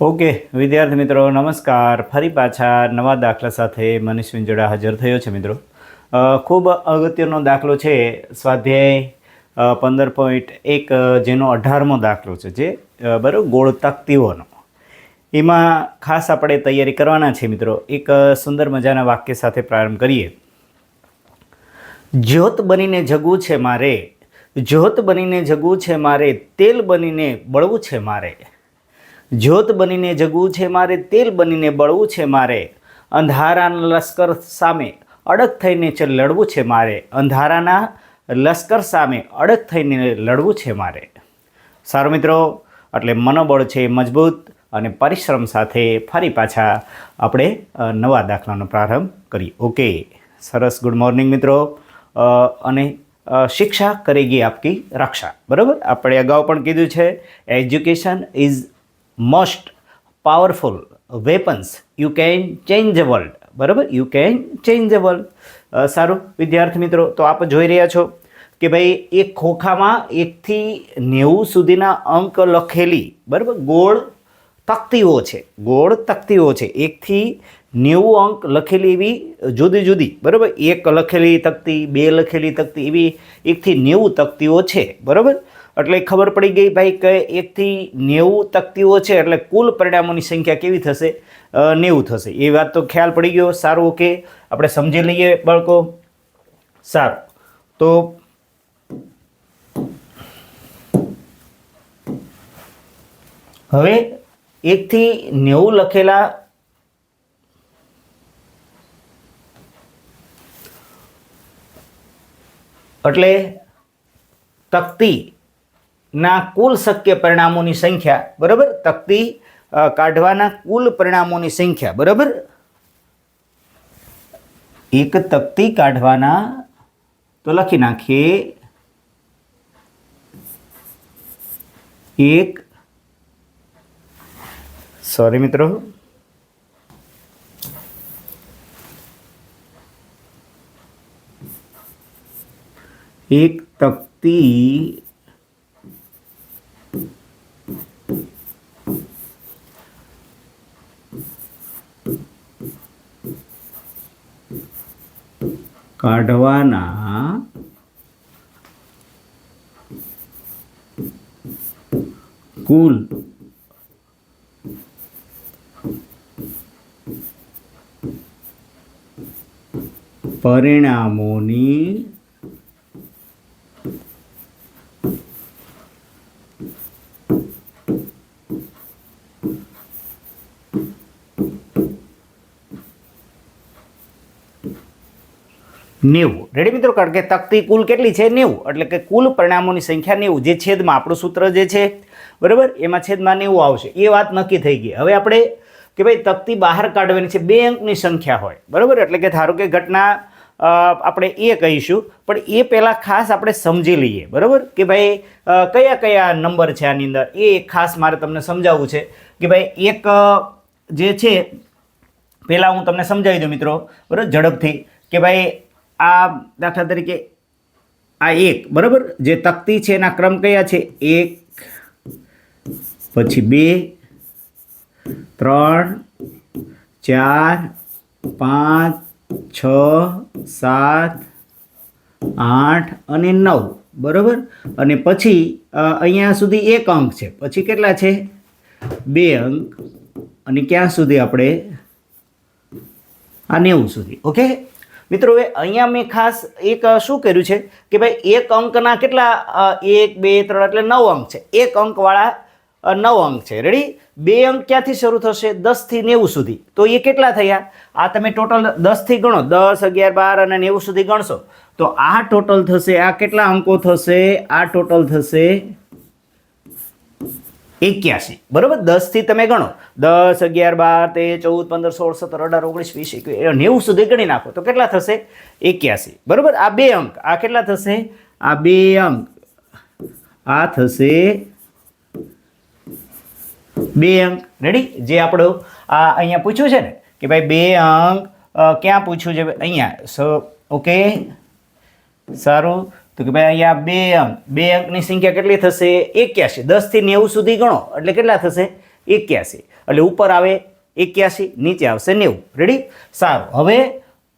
Okay, વિદ્યાર્થી મિત્રો, નમસ્કાર. ફરી પાછા નવા દાખલા સાથે મનીષ વિંજોડા હાજર થયો છે મિત્રો. ખૂબ અગત્યનો દાખલો છે સ્વાધ્યાય પંદર પોઈન્ટ એક જેનો અઢારમો દાખલો છે, જે બરાબર ગોળ તકતીઓનો. એમાં ખાસ આપણે તૈયારી કરવાના છે મિત્રો. એક સુંદર મજાના વાક્ય સાથે પ્રારંભ કરીએ. જ્યોત બનીને જગવું છે મારે, જ્યોત બનીને જગવું છે મારે, તેલ બનીને બળવું છે મારે. જ્યોત બનીને જગવું છે મારે, તેલ બનીને બળવું છે મારે. અંધારાના લશ્કર સામે અડગ થઈને લડવું છે મારે. અંધારાના લશ્કર સામે અડગ થઈને લડવું છે મારે. સારું મિત્રો, એટલે મનોબળ છે મજબૂત અને પરિશ્રમ સાથે ફરી પાછા આપણે નવા દાખલાનો પ્રારંભ કરીએ. ઓકે, સરસ ગુડ મોર્નિંગ મિત્રો. અને શિક્ષા કરેગી આપકી રક્ષા. બરાબર? આપણે અગાઉ પણ કીધું છે, education is most powerful weapons you can change the world બરાબર? You can change the world સારું. વિદ્યાર્થી મિત્રો, તો આપ જોઈ રહ્યા છો કે ભાઈ, એક ખોખામાં એકથી નેવું સુધીના અંક લખેલી, બરાબર? ગોળ તકતીઓ છે. ગોળ તકતીઓ છે. એકથી નેવું અંક લખેલી એવી જુદી જુદી, બરાબર? એક લખેલી તકતી, બે લખેલી તકતી એવી એકથી નેવું તકતીઓ છે. બરાબર? એટલે ખબર પડી ગઈ ભાઈ કે એકથી નેવું તકતીઓ છે, એટલે કુલ પરિણામોની સંખ્યા કેવી થશે? નેવું થશે. એ વાત તો ખ્યાલ પડી ગયો. સારું, ઓકે. આપણે સમજી લઈએ બાળકો. સારું. તો હવે એકથી નેવું લખેલા એટલે તકતીના કુલ શક્ય પરિણામોની સંખ્યા, બરાબર? તકતી કાઢવાના કુલ પરિણામોની સંખ્યા, બરાબર? એક તકતી કાઢવાના, તો લખી નાખીએ. એક સોરી મિત્રો. એક તકતી કાઢવાના કુલ પરિણામોની નેવું. રેડી મિત્રો? કારણ કે તકતી કુલ કેટલી છે? નેવું. એટલે કે કુલ પરિણામોની સંખ્યા નેવું. જે છેદમાં આપણું સૂત્ર જે છે, બરાબર? એમાં છેદમાં નેવું આવશે. એ વાત નક્કી થઈ ગઈ. હવે આપણે કે ભાઈ તકતી બહાર કાઢવાની છે. બે અંકની સંખ્યા હોય. બરાબર? એટલે કે ધારો કે ઘટના આપણે એ કહીશું. પણ એ પહેલાં ખાસ આપણે સમજી લઈએ. બરાબર? કે ભાઈ કયા કયા નંબર છે આની અંદર? એ ખાસ મારે તમને સમજાવવું છે. કે ભાઈ એક જે છે, પહેલાં હું તમને સમજાવી દઉં મિત્રો. બરાબર? ઝડપથી. કે ભાઈ આ દાખલા તરીકે આ એક, બરાબર? જે તકતી છે એના ક્રમ કયા છે? એક, પછી બે, ત્રણ, ચાર, પાંચ, છ, સાત, આઠ અને નવ, બરાબર? અને પછી અહીંયા સુધી એક અંક છે. પછી કેટલા છે? બે અંક. અને ક્યાં સુધી આપણે? આ નેવું સુધી, ઓકે? મિત્રો, હવે અહીંયા મેં ખાસ એક શું કર્યું છે કે ભાઈ, એક અંકના કેટલા એક, બે, ત્રણ, એટલે નવ અંક છે. એક અંકવાળા નવ અંક છે. રેડી બે અંક ક્યાંથી શરૂ થશે? દસથી નેવું સુધી. તો એ કેટલા થયા? આ તમે ટોટલ દસથી ગણો. દસ, અગિયાર, બાર અને નેવું સુધી ગણશો. તો આ ટોટલ થશે, આ કેટલા અંકો થશે? આ ટોટલ થશે એક્યાસી. બરાબર? દસથી તમે ગણો. દસ, અગિયાર, બાર, તેર, ચૌદ, પંદર, સોળ, સત્તર, અઢાર, ઓગણીસ, વીસ, એકવીસ નેવું સુધી ગણી નાખો. તો કેટલા થશે? એક્યાસી. બરાબર? આ બે અંક. આ કેટલા થશે? આ બે અંક. આ થશે બે અંક. રેડી જે આપણો આ અહીંયા પૂછ્યું છે ને, કે ભાઈ બે અંક ક્યાં પૂછ્યું છે? અહીંયા. So, okay? સારું. તો કે ભાઈ અહીંયા બે અંક, બે અંકની સંખ્યા કેટલી થશે? એક્યાસી દસથી નેવું સુધી ગણો, એટલે કેટલા થશે? એક્યાસી એટલે ઉપર આવે એક્યાસી નીચે આવશે નેવું. રેડી સારું. હવે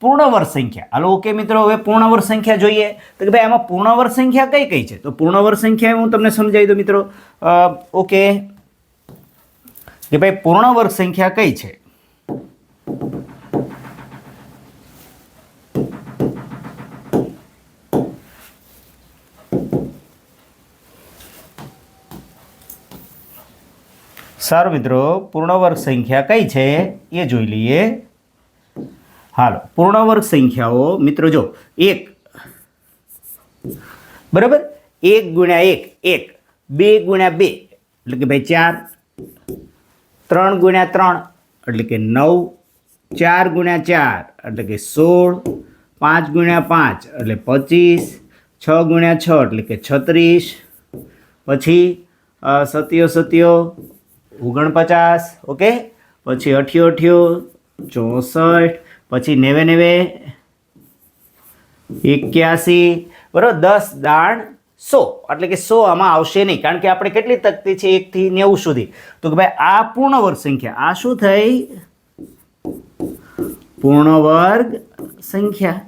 પૂર્ણવર સંખ્યા. હાલો ઓકે મિત્રો, હવે પૂર્ણવર સંખ્યા જોઈએ. તો કે ભાઈ, આમાં પૂર્ણવર્ગ સંખ્યા કઈ કઈ છે? તો પૂર્ણવર સંખ્યા હું તમને સમજાવી દઉં મિત્રો. ઓકે કે ભાઈ પૂર્ણવર્ગ સંખ્યા કઈ છે? સારું મિત્રો, પૂર્ણવર્ગ સંખ્યા કઈ છે? એ જોઈ લઈએ. હાલો, પૂર્ણવર્ગ સંખ્યાઓ મિત્રો જો, એક. બરાબર? એક ગુણ્યા એક એક. બે ગુણ્યા બે, એટલે કે ભાઈ ચાર. ત્રણ ગુણ્યા ત્રણ, એટલે કે નવ. ચાર ગુણ્યા ચાર, એટલે કે સોળ. પાંચ ગુણ્યા પાંચ, એટલે પચીસ. છ ગુણ્યા છ, એટલે કે છત્રીસ. પછી સત્યો સત્યો. ઓગણપચાસ, ઓકે? પછી અઠ્યો અઠ્યો ચોસઠ, પછી નેવે નેવે, એક્યાસી, બરાબર? દસ દાણ સો. એટલે કે સો આમાં આવશે નહીં. કારણ કે આપણે કેટલી તકતી છે? એકથી નેવું સુધી. તો કે ભાઈ, આ પૂર્ણ વર્ગ સંખ્યા. આ શું થઈ? પૂર્ણ વર્ગ સંખ્યા.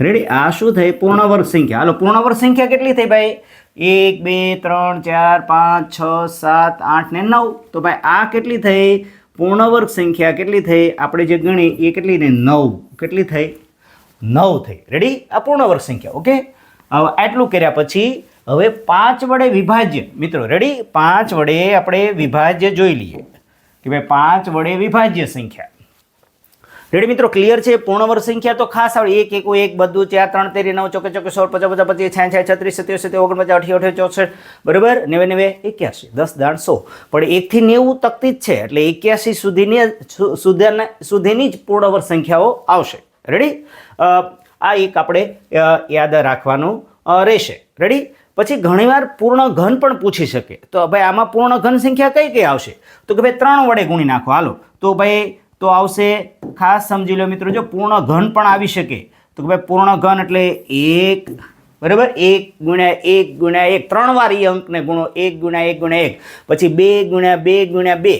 રેડી આ શું થઈ? પૂર્ણ વર્ગ સંખ્યા. હાલો પૂર્ણ વર્ગ સંખ્યા કેટલી થઈ ભાઈ? એક, બે, ત્રણ, ચાર, પાંચ, છ, સાત, આઠ ને નવ. તો ભાઈ આ કેટલી થઈ? પૂર્ણવર્ગ સંખ્યા કેટલી થઈ? આપણે જે ગણી એ કેટલી ને નવ. કેટલી થઈ? નવ થઈ. રેડી આ પૂર્ણવર્ગ સંખ્યા ઓકે હવે આટલું કર્યા પછી હવે પાંચ વડે વિભાજ્ય. મિત્રો રેડી પાંચ વડે આપણે વિભાજ્ય જોઈ લઈએ. કે ભાઈ પાંચ વડે વિભાજ્ય સંખ્યા. રેડી મિત્રો ક્લિયર છે, પૂર્ણવર સંખ્યા તો ખાસ આવડે એક એક એક, બધું ચાર ત્રણ, તેરી, નવ, ચોકે ચોકે, સોળ, પચાસ પચાસ, પચીસ, છાય છાય, છત્રીસ સત્યો સત્યો ઓગણપચાસ અઠ્યો અઠ્યો ચોસઠ, બરાબર? નેવે નેવે, એક્યાસી, દસ, દાણ સો. પણ એકથી નેવું તકતી જ છે, એટલે એક્યાસી સુધીની સુધીની જ પૂર્ણવર સંખ્યાઓ આવશે. રેડી? આ એક આપણે યાદ રાખવાનું રહેશે. રેડી? પછી ઘણીવાર પૂર્ણ ઘન પણ પૂછી શકે. તો ભાઈ આમાં પૂર્ણ ઘન સંખ્યા કઈ કઈ આવશે? તો કે ભાઈ ત્રણ વડે ગુણી નાખો. હાલો. તો ભાઈ તો આવશે. ખાસ સમજી લો મિત્રો, જો પૂર્ણ ઘન પણ આવી શકે, તો કે ભાઈ પૂર્ણ ઘન એટલે એક, બરાબર? એક ગુણ્યા એક ગુણ્યા એક. ત્રણ વાર એ અંકને ગુણો. એક ગુણ્યા એક ગુણ્યા એક. પછી બે ગુણ્યા બે ગુણ્યા બે.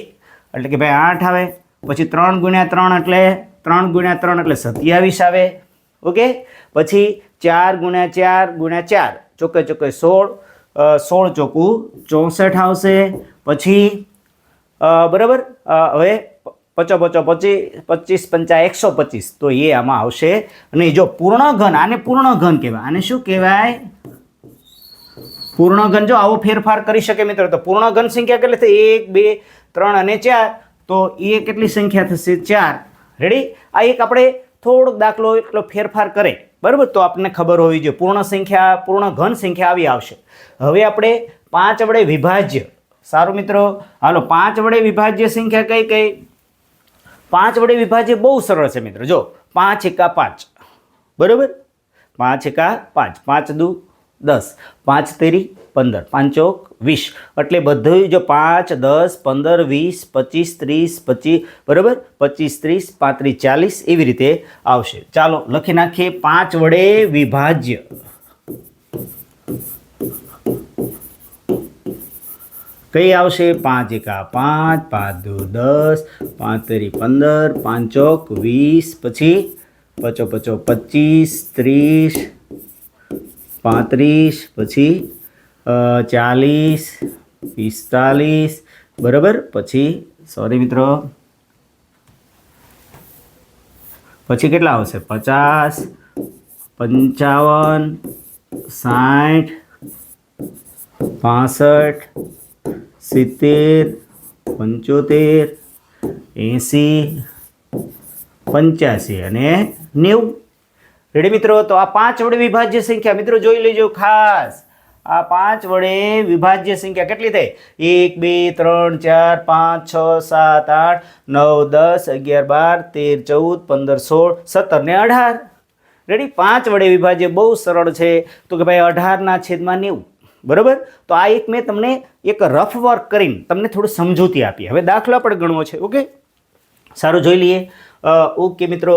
એટલે કે ભાઈ આઠ આવે. પછી ત્રણ ગુણ્યા ત્રણ એટલે, ત્રણ ગુણ્યા ત્રણ એટલે સત્યાવીસ આવે. ઓકે? પછી ચાર ગુણ્યા ચાર ગુણ્યા ચાર. ચોકે ચોકે સોળ સોળ ચોકું ચોસઠ આવશે. પછી બરાબર? હવે પચો પચો પચીસ પચીસ પંચા એકસો પચીસ. તો એ આમાં આવશે. અને જો પૂર્ણ ઘન આને પૂર્ણ ઘન કહેવાય. આને શું કહેવાય? પૂર્ણ ઘન જો આવો ફેરફાર કરી શકે મિત્રો, તો પૂર્ણ ઘન સંખ્યા કેટલી થઈ? એક, બે, ત્રણ અને ચાર. તો એ કેટલી સંખ્યા થશે? ચાર. રેડી આ એક આપણે થોડોક દાખલો એટલો ફેરફાર કરે. બરાબર? તો આપણને ખબર હોવી જોઈએ. પૂર્ણ સંખ્યા પૂર્ણ ઘન સંખ્યા આવી આવશે. હવે આપણે પાંચ વડે વિભાજ્ય. સારું મિત્રો? હાલો, પાંચ વડે વિભાજ્ય સંખ્યા કઈ કઈ? પાંચ વડે વિભાજ્ય બહુ સરળ છે મિત્રો. જો, પાંચ એકા પાંચ. બરાબર? પાંચ એકા પાંચ. પાંચ દુ દસ. પાંચ તેરી પંદર. પાંચોક વીસ. એટલે બધું જો પાંચ, દસ, પંદર, વીસ, પચીસ, ત્રીસ પચીસ બરાબર? પચીસ, ત્રીસ, પાંત્રીસ, ચાલીસ એવી રીતે આવશે. ચાલો લખી નાખીએ પાંચ વડે વિભાજ્ય. કઈ આવશે? પાંચ એકા પાંચ પાંચ દુ દસ પાંચ તેરી પંદર પાંચોક વીસ પછી પચો પચો પચીસ ત્રીસ પાંત્રીસ પછી અ, ચાલીસ પિસ્તાલીસ બરાબર? પછી સોરી મિત્રો. પછી કેટલા આવશે? પચાસ પંચાવન સાઠ પાસઠ સિત્તેર, પંચોતેર, એંસી, પંચ્યાસી અને નેવું. રેડી મિત્રો? તો આ પાંચ વડે વિભાજ્ય સંખ્યા. મિત્રો જોઈ લેજો ખાસ. આ પાંચ વડે વિભાજ્ય સંખ્યા કેટલી થઈ? એક, બે, ત્રણ, ચાર, પાંચ, છ, સાત, આઠ, નવ, દસ, અગિયાર, બાર, તેર, ચૌદ, પંદર, સોળ, સત્તર ને અઢાર. રેડી પાંચ વડે વિભાજ્ય બહુ સરળ છે. તો કે ભાઈ અઢારના છેદમાં નેવું. બરાબર? તો આ એક મેં તમને એક રફ વર્ક કરીને તમને થોડું સમજૂતી આપી. હવે દાખલા પણ ગણવો છે, ઓકે? સારું, જોઈ લઈએ. ઓકે મિત્રો.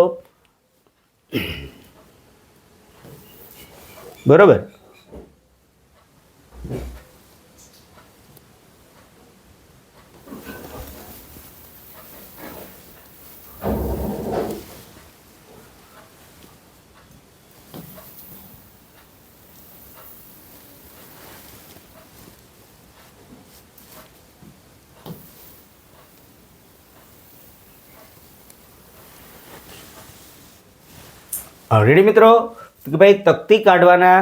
બરોબર? રેડી મિત્રો? કે ભાઈ, તકતી કાઢવાના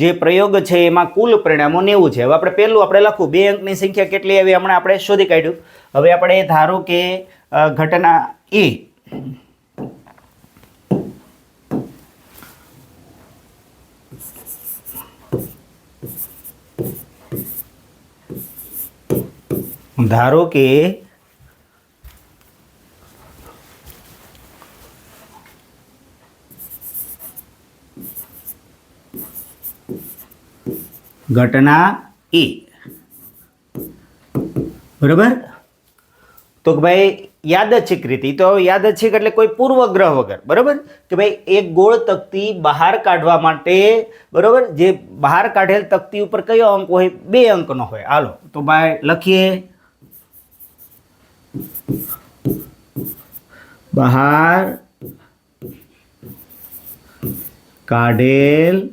જે પ્રયોગ છે, એમાં કુલ પરિણામો નેવું છે. હવે આપણે પહેલું આપણે લખવું બે અંકની સંખ્યા કેટલી આવી? હમણાં આપણે શોધી કાઢ્યું. હવે આપણે ધારો કે ઘટના એ ધારો કે ઘટના એ. બરાબર? તો કે ભાઈ, યાદચ્છિક રીતિ, તો યાદચ્છિક એટલે કોઈ પૂર્વગ્રહ વગર, બરાબર? કે ભાઈ, એક ગોળ તકતી બહાર કાઢવા માટે, બરાબર? જે બહાર કાઢેલ તકતી ઉપર કયો અંક હોય, બે અંકનો હોય. હાલો, તો ભાઈ, લખીએ. બહાર કાઢેલ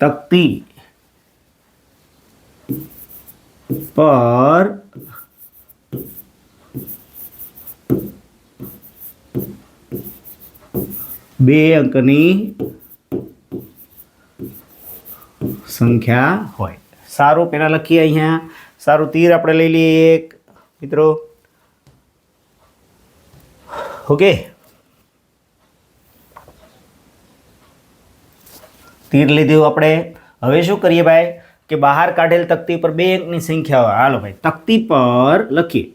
તકતી પર બે અંકની સંખ્યા હોય. સારું, પેલા લખીએ અહીંયા. સારું, તીર આપણે લઈ લઈએ એક. મિત્રો. ઓકે. તીર લીધું આપણે. હવે શું કરીએ ભાઈ? કે બહાર કાઢેલ તકતી પર બે અંકની સંખ્યા હોય. હાલો ભાઈ, તકતી પર લખીએ.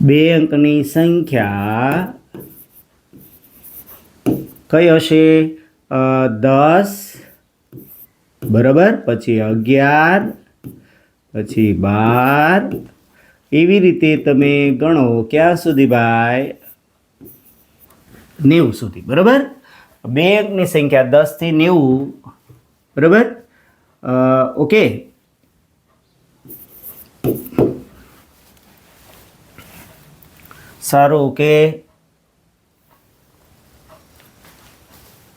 બે અંકની સંખ્યા કઈ હશે? દસ બરાબર? પછી અગિયાર, પછી બાર. એવી રીતે તમે ગણો ક્યાં સુધી ભાઈ? નેવું સુધી, બરાબર? બે અંકની સંખ્યા દસથી નેવું, બરાબર? ઓકે. સારું, ઓકે.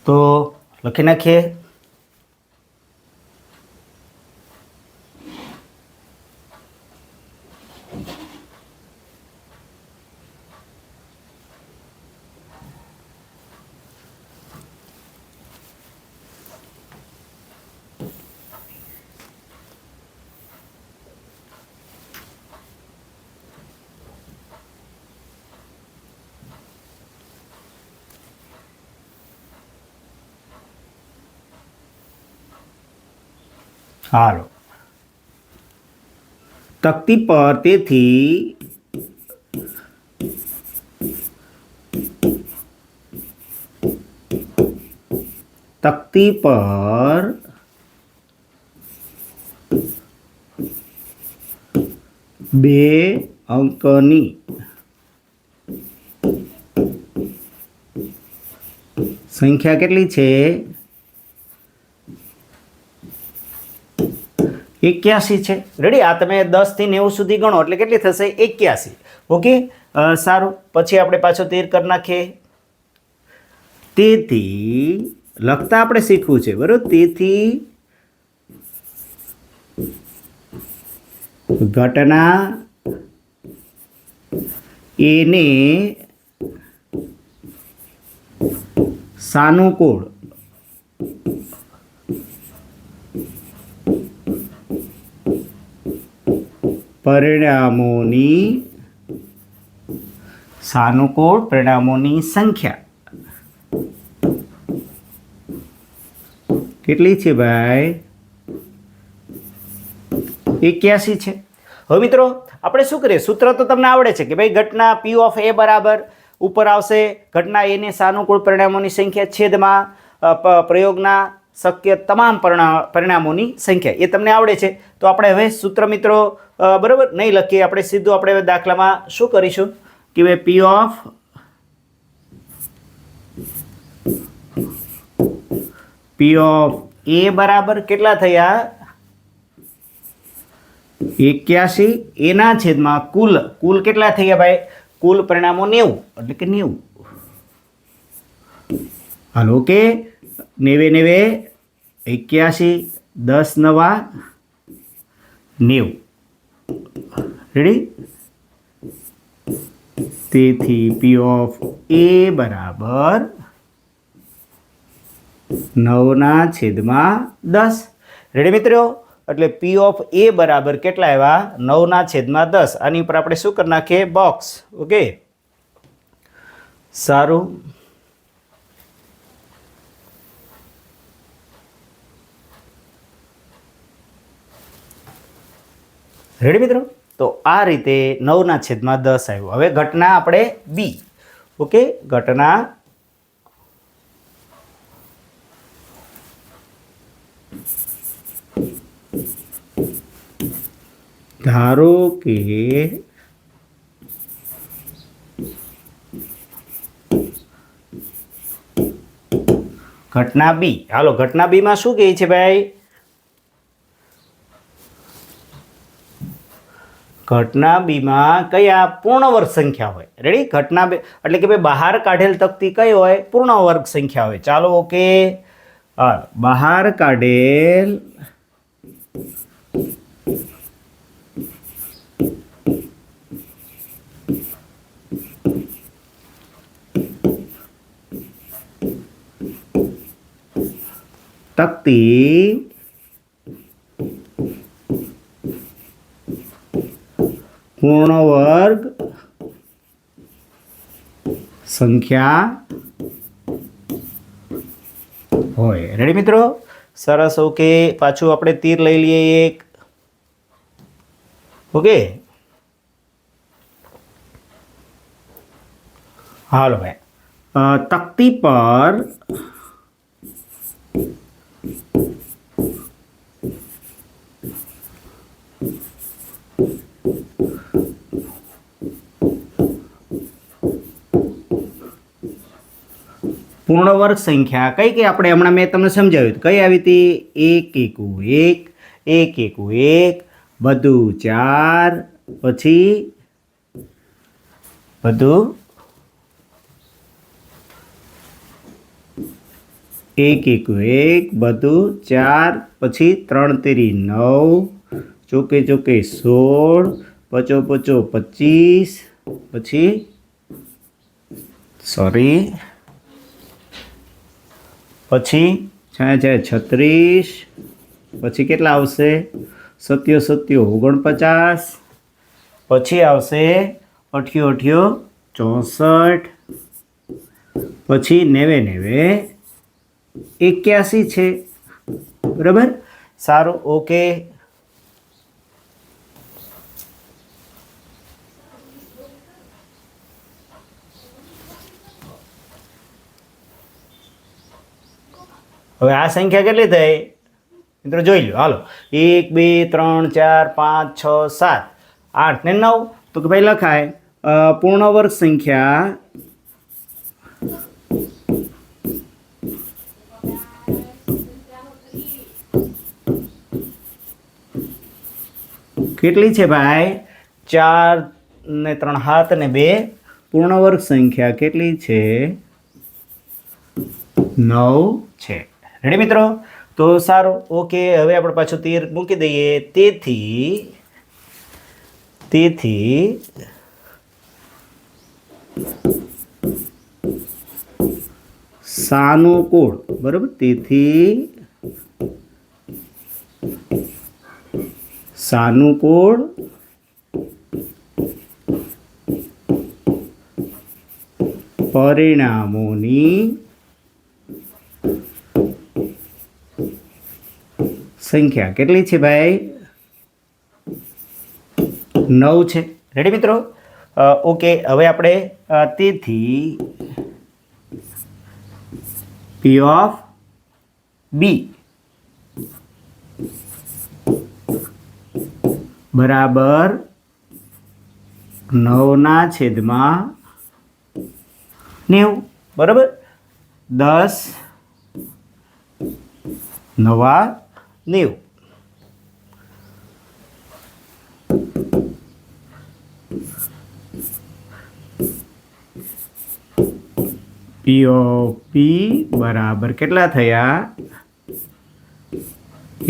તો લખી નાખીએ. હાલો. તકતી પર તેથી તકતી પર બે અંકની સંખ્યા કેટલી છે? એક્યાસી છે. રેડી આ તમે દસથી નેવું સુધી ગણો એટલે કેટલી થશે? એક્યાસી. ઓકે સારું. પછી આપણે પાછો તેર કરી નાખીએ. તેથી, લખતા આપણે શીખવું છે, બરાબર? તેથી, ઘટના એને સાનુકૂળ પરિણામોની સાનુકૂળ પરિણામોની સંખ્યા. કેટલી છે ભાઈ? એક્યાસી છે. હવે મિત્રો, આપણે શું કરીએ? સૂત્ર તો તમને આવડે છે કે ભાઈ ઘટના પી ઓફ એ બરાબર, ઉપર આવશે. ઘટના એને સાનુકૂળ પરિણામોની સંખ્યા છેદમાં પ્રયોગના શક્ય તમામ પરિણામોની સંખ્યા. એ તમને આવડે છે. તો આપણે હવે સૂત્ર મિત્રો બરાબર? નહીં લખીએ. આપણે સીધું આપણે હવે દાખલામાં શું કરીશું? કે ભાઈ પી ઓફ પી ઓફ એ બરાબર કેટલા થયા? એક્યાસી. એના છેદમાં કુલ. કુલ કેટલા થઈ ગયા ભાઈ? કુલ પરિણામો નેવું. એટલે કે નેવું. હાલો, ઓકે? નેવે નેવે એક્યાસી દસ નવા, નેવું. રેડી તેથી પી ઓફ એ બરાબર નવના છેદમાં દસ. રેડી મિત્રો? એટલે પી ઓફ એ બરાબર કેટલા આવ્યા? નવના છેદમાં દસ. આની ઉપર આપણે શું કરી નાખીએ? બોક્સ ઓકે સારું. રેડી મિત્રો? તો આ રીતે નવના છેદમાં દસ આવ્યું. હવે ઘટના આપણે બી. ઓકે? ઘટના ધારો કે ઘટના બી. હાલો, ઘટના બીમાં શું કહે છે ભાઈ? ઘટના બીમાં કયા પૂર્ણ વર્ગ સંખ્યા હોય? રેડી ઘટના બે એટલે કે ભાઈ બહાર કાઢેલ તકતી કઈ હોય? પૂર્ણ વર્ગ સંખ્યા હોય. ચાલો, ઓકે. હા, બહાર કાઢેલ તકતી પૂર્ણ વર્ગ સંખ્યા હોય. રેડી મિત્રો? સરસ ઓકે પાછું આપણે તીર લઈ લઈએ એક. ઓકે હાલો ભાઈ. તકતી પર પૂર્ણ વર્ગ સંખ્યા કઈ કઈ? આપણે હમણાં મેં તમને સમજાવ્યું. કઈ આવી હતી? એક, એકુ, એક એક, એકુ, એક, બધું ચાર, પછી બધું એક, એકુ, એક, બધું ચાર, પછી ત્રણ, તેરી, નવ ચોકે ચોકે સોળ, પચો પચો પચીસ, પછી સોરી, પછી છાયા છાયા છત્રીસ, પછી કેટલા આવશે? સત્યો સત્યો ઓગણપચાસ, પછી આવશે અઠ્યો અઠ્યો ચોસઠ, પછી નેવે નેવે એક્યાસી છે. બરાબર? સારું, ઓકે. હવે આ સંખ્યા કેટલી થઈ? મિત્રો જોઈ લો, હાલો. એક, બે, ત્રણ, ચાર, પાંચ, છ, સાત, આઠ ને નવ. તો કે ભાઈ લખાય પૂર્ણવર્ગ પૂર્ણ વર્ગ સંખ્યા કેટલી છે ભાઈ? ચાર ને ત્રણ હાથ ને બે. પૂર્ણ વર્ગ સંખ્યા કેટલી છે? નવ છે. રેડી મિત્રો? તો સારું, ઓકે, હવે આપણે પાછું તીર મૂકી દઈએ. તેથી તેથી સાનુકૂળ બરાબર? તેથી સાનુકૂળ પરિણામોની સંખ્યા કેટલી છે ભાઈ? નવ છે. રેડી મિત્રો? ઓકે હવે આપણે તેથી પી ઓફ બી બરાબર નવના છેદમાં નેવું. બરાબર? દસ નવા નેવું. પી ઓ પી બરાબર કેટલા થયા?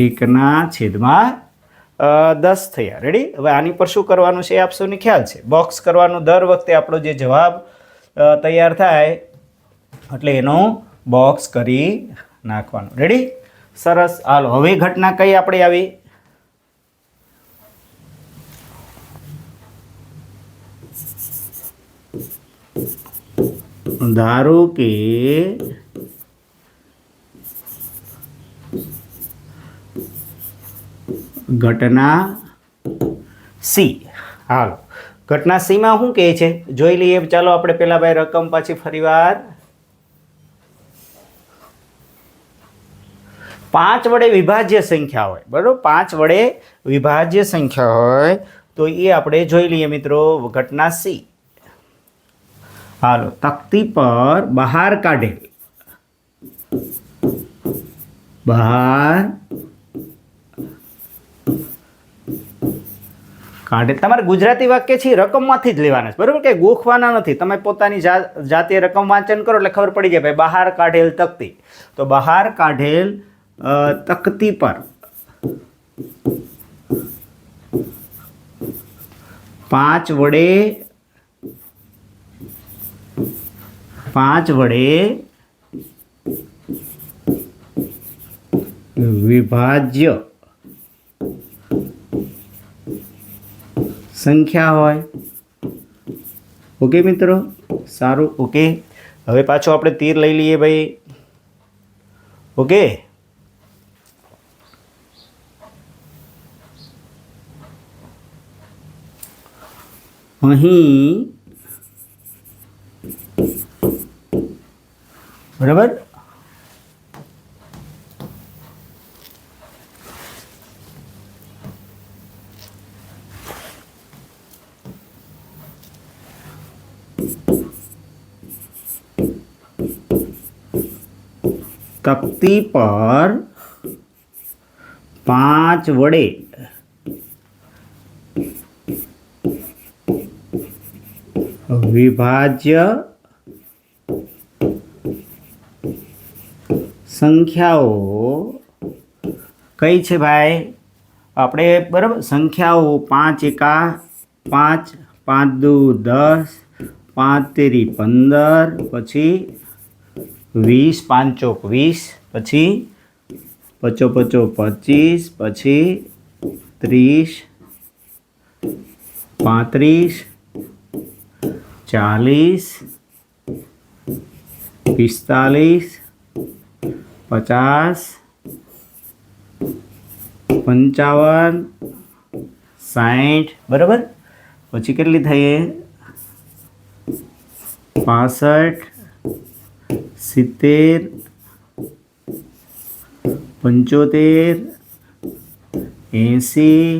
એકના છેદમાં દસ થયા. રેડી હવે આની પર શું કરવાનું છે એ આપ સૌને ખ્યાલ છે. બોક્સ કરવાનું દર વખતે આપણો જે જવાબ તૈયાર થાય, એટલે એનો બોક્સ કરી નાખવાનું. રેડી સરસ. હાલો, હવે ઘટના કઈ આપણે આવી? ધારો કે ઘટના સી. હાલો, ઘટના સીમાં શું કહે છે? જોઈ લઈએ. ચાલો, આપણે પેલા ભાઈ રકમ પાછી ફરીવાર. પાંચ વડે વિભાજ્ય સંખ્યા હોય, બરાબર? પાંચ વડે વિભાજ્ય સંખ્યા હોય, તો એ આપણે જોઈ લઈએ મિત્રો ઘટના સી. હાલો, તકતી પર બહાર કાઢેલ બહાર કાઢે. તમારે ગુજરાતી વાક્ય છે રકમમાંથી જ લેવાના છે, બરાબર? કે ગોખવાના નથી. તમે પોતાની જા- જાતે રકમ વાંચન કરો એટલે ખબર પડી જાય ભાઈ બહાર કાઢેલ તકતી. તો બહાર કાઢેલ તકતી પર. પાંચ વડે પાંચ વડે વિભાજ્ય સંખ્યા હોય. ઓકે મિત્રો? સારું, ઓકે. હવે પાછો આપણે તીર લઈ લઈએ ભાઈ. ઓકે? અહીં બરાબર તકતી પર પાંચ વડે વિભાજ્ય સંખ્યાઓ. કઈ છે ભાઈ? આપણે બરાબર સંખ્યાઓ પાંચ એકા, પાંચ પાંચ દુ દસ, પાંચ તેરી પંદર, પછી વીસ, પાંચોક વીસ, પછી પચો પચો પચીસ, પછી ત્રીસ, પાંત્રીસ ચાલીસ પિસ્તાલીસ પચાસ પંચાવન સાઠ બરાબર પછી કેટલી થઈ પાસઠ સિત્તેર પંચોતેર એંસી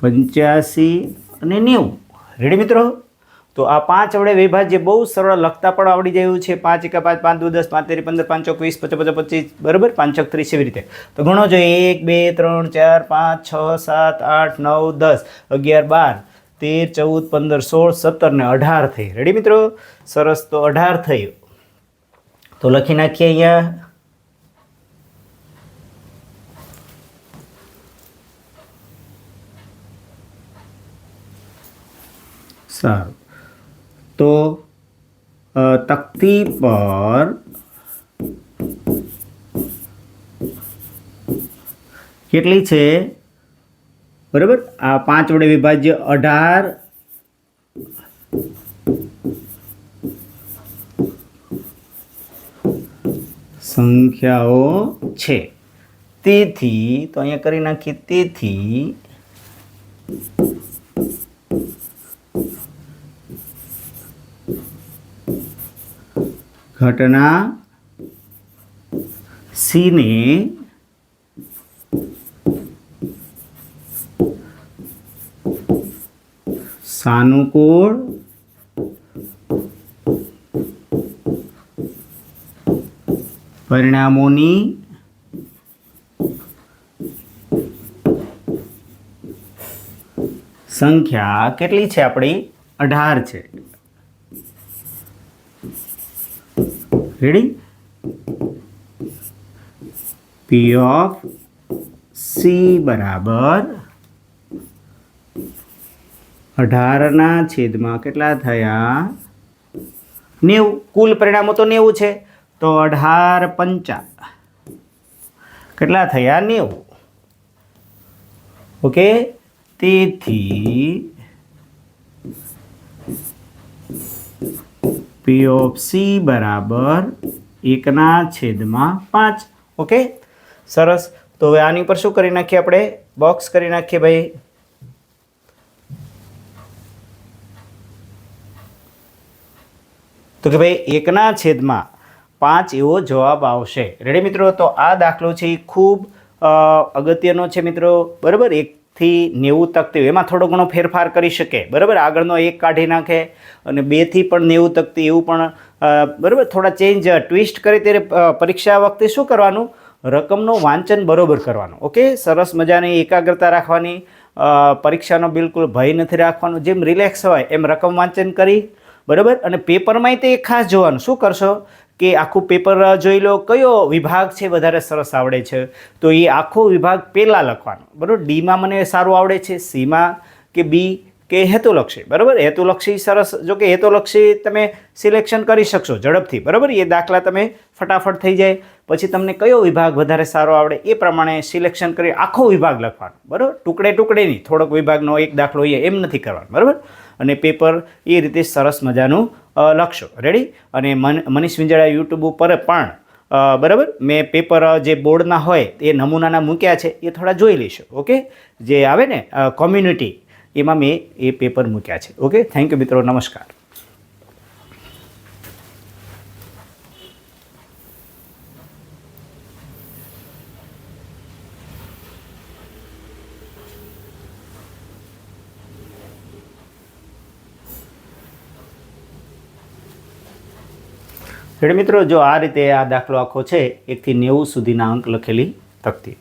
પંચ્યાસી અને નેવું રેડી મિત્રો? તો આ પાંચ વડે વિભાજ્ય બહુ સરળ લખતા પણ આવડી જયું છે. પાંચ એકા પાંચ પાંચ દુ દસ, પાંચ તેરી પંદર, પાંચ ચોક વીસ પચાસ પચાસ પચીસ, બરાબર? પાંચ ચોક ત્રીસ એવી રીતે. તો ઘણો જોઈએ એક, બે, ત્રણ, ચાર, પાંચ, છ, સાત, આઠ, નવ, દસ, અગિયાર, બાર, તેર, ચૌદ, પંદર, સોળ, સત્તર ને અઢાર થઈ. રેડી મિત્રો? સરસ તો અઢાર થયું. તો લખી નાખીએ અહીંયા. સારું. તો તકતી પર કેટલી છે? બરાબર? આ પાંચ વડે વિભાજ્ય અઢાર. સંખ્યાઓ છે. તેથી, તો અહીંયા કરી નાખીએ તેથી. ઘટના સીને સાનુકૂળ પરિણામોની સંખ્યા કેટલી છે આપણી? અઢાર છે. રેડી પી ઓફ સી બરાબર. અઢારના છેદમાં કેટલા થયા? નેવું. કુલ પરિણામો તો નેવું છે. તો અઢાર પંચા. કેટલા થયા? નેવું. ઓકે? તેથી પી બરાબર એકના છેદમાં પાંચ. ઓકે સરસ. તો હવે આની પર શું કરી નાખીએ આપણે? બોક્સ કરી નાખીએ ભાઈ. તો કે ભાઈ એકના છેદમાં પાંચ એવો જવાબ આવશે. રેડી મિત્રો? તો આ દાખલો છે એ ખૂબ અગત્યનો છે મિત્રો. બરાબર? એકથી નેવું તકતી એમાં થોડો ઘણો ફેરફાર કરી શકે. બરાબર? આગળનો એક કાઢી નાખે અને બેથી પણ નેવું તકતી એવું પણ બરાબર? થોડા ચેન્જ ટ્વિસ્ટ કરે ત્યારે પરીક્ષા વખતે શું કરવાનું? રકમનું વાંચન બરોબર કરવાનું. ઓકે? સરસ મજાની એકાગ્રતા રાખવાની. પરીક્ષાનો બિલકુલ ભય નથી રાખવાનો. જેમ રિલેક્સ હોય એમ રકમ વાંચન કરી. બરાબર? અને પેપરમાંય તે ખાસ જોવાનું. શું કરશો? કે આખું પેપર જોઈ લો, કયો વિભાગ છે વધારે સરસ આવડે છે? તો એ આખો વિભાગ પહેલાં લખવાનો. બરાબર? ડીમાં મને સારું આવડે છે સીમાં કે બી કે હેતુલક્ષી. બરાબર? હેતુલક્ષી સરસ, જો કે હેતુલક્ષી તમે સિલેક્શન કરી શકશો ઝડપથી. બરાબર? એ દાખલા તમે ફટાફટ થઈ જાય. પછી તમને કયો વિભાગ વધારે સારો આવડે એ પ્રમાણે સિલેક્શન કરી આખો વિભાગ લખવાનો. બરાબર? ટુકડે ટુકડે નહીં. થોડોક વિભાગનો એક દાખલો એ એમ નથી કરવાનો. બરાબર? અને પેપર એ રીતે સરસ મજાનું લખશો. રેડી અને મન, મનીષ વિંજળા યુટ્યુબ ઉપર પણ બરાબર? મેં પેપર જે બોર્ડના હોય, એ નમૂનાના મૂક્યા છે, એ થોડા જોઈ લઈશું, ઓકે? જે આવે ને કોમ્યુનિટી એમાં મેં એ પેપર મૂક્યા છે, ઓકે? થેન્ક યુ મિત્રો, નમસ્કાર. મિત્રો જો આ રીતે આ દાખલો આખો છે એકથી નેવું સુધીના અંક લખેલી તકતી.